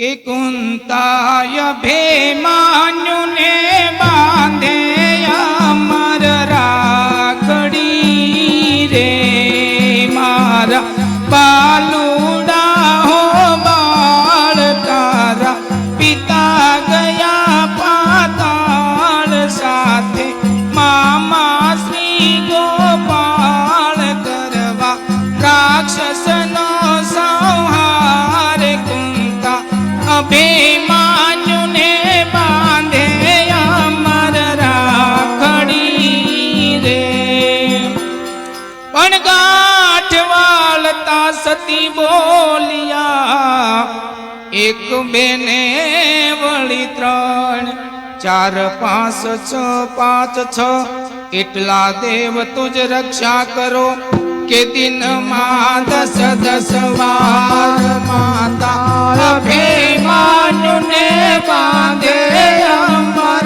કે કુંતાય ભેમાન્યુને બાંધે અમર રાખડી રે મારા બાલુડા પણ ગાંઠ વાળતા સતી બોલિયા. એક બેને વળી ત્રણ, ચાર, પાંચ, છ પાંચ, છ. એટલા દેવ તુજ રક્ષા કરો કે દિનમાં દસ દસ વાર માતા અભિમાન્યુને બાંધે અમર.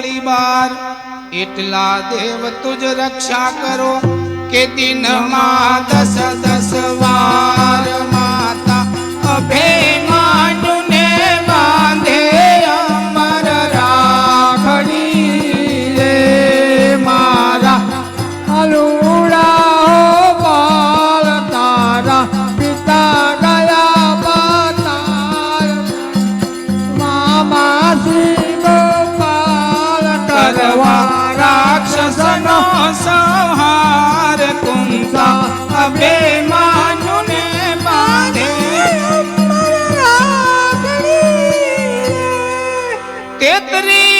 વળી બાર. એટલા દેવ તુજ રક્ષા કરો કે દિનમાં દસ દસ વાર માતા અભિમાન્યુને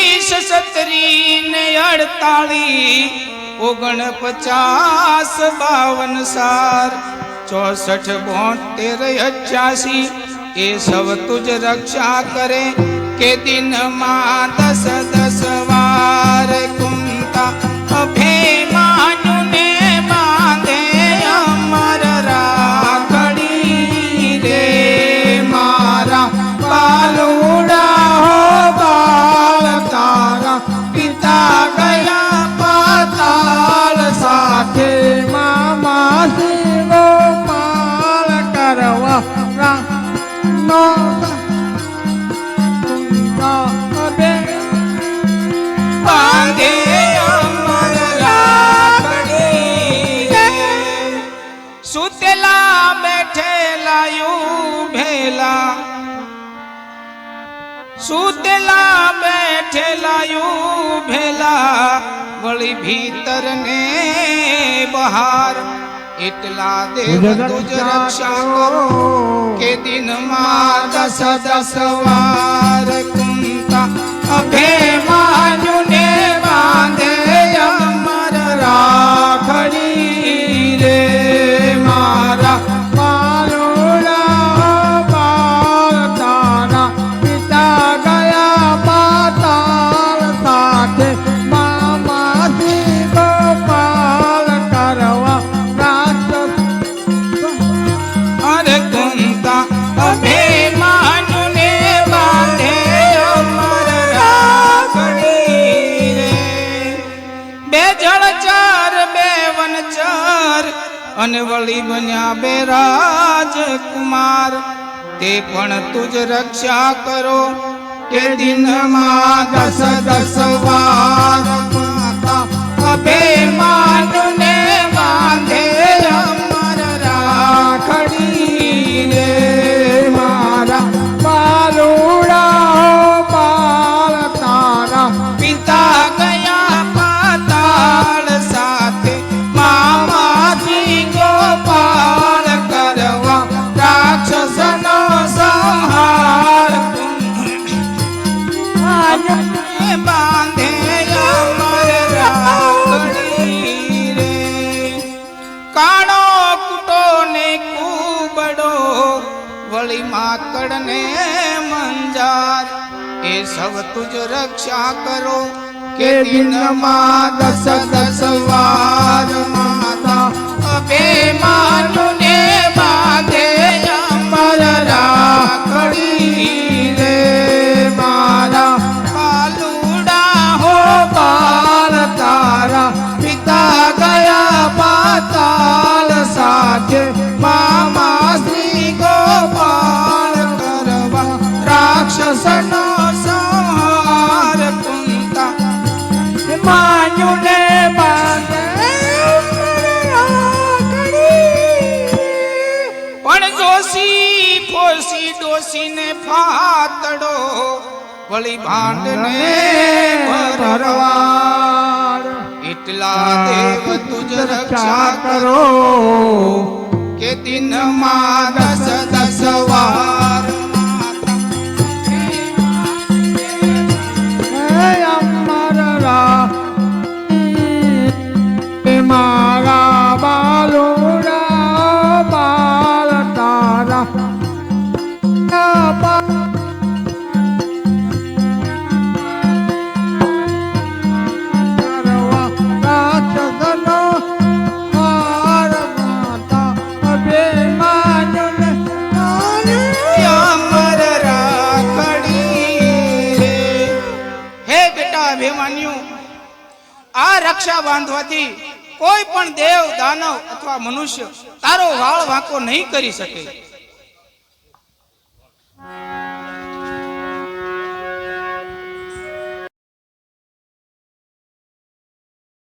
તેત્રીસ સત્રી ને અડતાળી ઓગણ પચાસ બાવન સાર. ચોસઠ બોતેર અઠ્યાસી, એ સૌ તુજ રક્ષા કરે કે દિનમાં દસ દસ વાર. કુંતા અભે બાંધે ગોપાલ કરવા નો સુતેલા બેઠેલા યુભેલા સુતેલા બેઠેલા યુભેલા વળી ભીતર ને બહાર એટલા દેવ તુજ રક્ષા કરો. કે દિનમાં દસ દસ વાર કુંતા બાંધે અને વળી બન્યા બે રાજકુમાર. તે પણ તુજ રક્ષા કરો કે દિનમાં દસ દસ વાર. માતા અભિમાન્યુને કાણો કુટો ને કુબડો વળી માકડ ને મંજાર. એ સવ તુજ રક્ષા કરો કે દિનમાં દસ દસ વળી ભાંડને ભરવાર એટલા દેવ તુજ રક્ષા કરો. કે દિનમાં દસ દસ વાર આ રક્ષા બાંધવાથી કોઈ પણ દેવ, દાનવ અથવા મનુષ્ય તારો વાળ વાંકો નહીં કરી શકે.